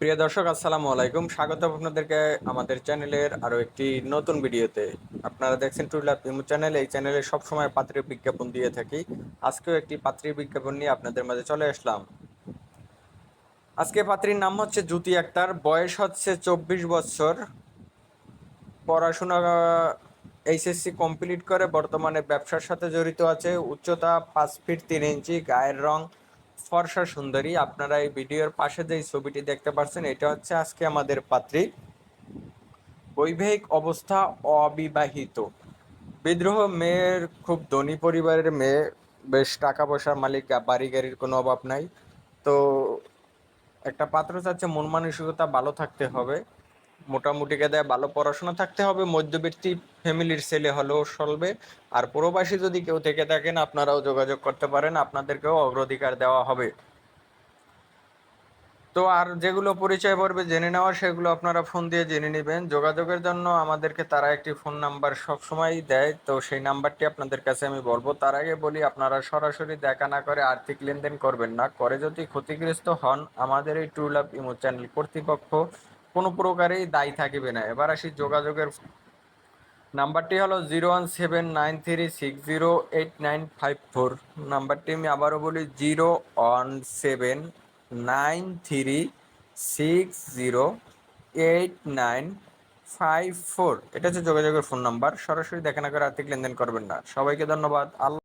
প্রিয় দর্শক, আসসালামু আলাইকুম। স্বাগত আপনাদেরকে আমাদের চ্যানেলের আরও একটি নতুন ভিডিওতে। আপনারা দেখছেন টুইলাভ ইমু চ্যানেল। এই চ্যানেলে সবসময় পাত্রের বিজ্ঞাপন দিয়ে থাকি। আজকেও একটি পাত্রীর বিজ্ঞাপন নিয়ে আপনাদের মাঝে চলে আসলাম। আজকে পাত্রীর নাম হচ্ছে জ্যোতি আক্তার। বয়স হচ্ছে চব্বিশ বছর। পড়াশোনা, এইচএসসি কমপ্লিট করে বর্তমানে ব্যবসার সাথে জড়িত আছে। উচ্চতা পাঁচ ফিট তিন ইঞ্চি, গায়ের রং ফর্সা সুন্দরী। আপনারা এই ভিডিওর পাশে যে ছবিটি দেখতে পাচ্ছেন, এটা হচ্ছে আজকে আমাদের পাত্রী। বৈবাহিক অবস্থা অবিবাহিত। বিদ্রোহ, মেয়ের খুব ধনী পরিবারের মেয়ে, বেশ টাকা পয়সার মালিক, বাড়ি গাড়ির কোনো অভাব নাই। তো একটা পাত্র চাচ্ছে মন মানসিকতা ভালো থাকতে হবে। মোটামুটি দেয় ভালো পড়াশোনা থাকতে হবে, মধ্যবিত্তি ফ্যামিলির ছেলে হলেও চলবে। আর প্রবাসী যদি কেউ থেকে থাকেন, আপনারাও যোগাযোগ করতে পারেন, আপনাদেরকেও অগ্রাধিকার দেওয়া হবে। তো আর যেগুলো পরিচয় পর্বে জেনে নেওয়া সেগুলো আপনারা ফোন দিয়ে জেনে নেবেন। যোগাযোগের জন্য আমাদেরকে তারা একটি ফোন নাম্বার সবসময় দেয়, তো সেই নাম্বারটি আপনাদের কাছে আমি বলব। তার আগে বলি, আপনারা সরাসরি দেখা না করে আর্থিক লেনদেন করবেন না। করে যদি ক্ষতিগ্রস্ত হন, আমাদের এই ট্রু লাভ ইমো চ্যানেল কর্তৃপক্ষ কোনো প্রকারেই দায়ী থাকিবে না। এবার আসি যোগাযোগের নাম্বারটি হলো zero one seven nine three six zero eight nine five four. নাম্বারটি আমি আবারও বলি, zero one seven nine three six zero eight nine five four. এটা হচ্ছে যোগাযোগের ফোন নাম্বার। সরাসরি দেখা না করে আর্থিক লেনদেন করবেন না। সবাইকে ধন্যবাদ। আল্লাহ